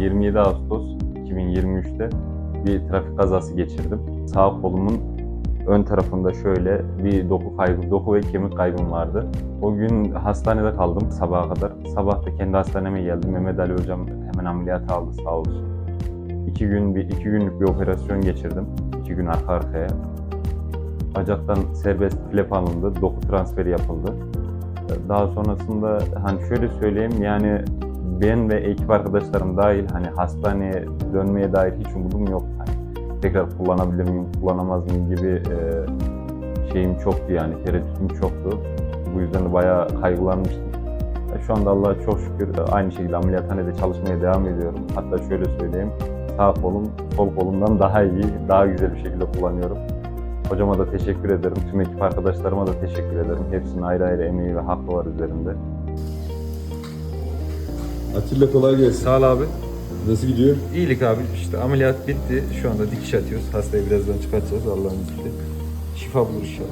27 Ağustos 2023'te bir trafik kazası geçirdim. Sağ kolumun ön tarafında şöyle bir doku kaybı, doku ve kemik kaybım vardı. O gün hastanede kaldım sabaha kadar. Sabah da kendi hastaneme geldim. Mehmet Ali hocam hemen ameliyat aldı sağ olsun. İki gün bir iki günlük bir operasyon geçirdim. İki gün arka arkaya. Bacaktan serbest flap alındı, doku transferi yapıldı. Daha sonrasında hani şöyle söyleyeyim yani ben ve ekip arkadaşlarım dahil hani hastaneye dönmeye dair hiç umudum yok. Hani tekrar kullanabilir miyim, kullanamaz mıyım gibi e, şeyim çoktu yani tereddütüm çoktu. Bu yüzden de bayağı kaygılanmıştım. E, Şu anda Allah'a çok şükür e, aynı şekilde ameliyathanede çalışmaya devam ediyorum. Hatta şöyle söyleyeyim, sağ kolum sol kolumdan daha iyi, daha güzel bir şekilde kullanıyorum. Hocama da teşekkür ederim. Tüm ekip arkadaşlarıma da teşekkür ederim. Hepsinin ayrı ayrı emeği ve hakkı var üzerinde. Atilla kolay gelsin. Sağ ol abi. Nasıl gidiyor? İyilik abi. İşte ameliyat bitti. Şu anda dikiş atıyoruz. Hastayı birazdan çıkartacağız Allah'ın izniyle. Şifa bulur inşallah.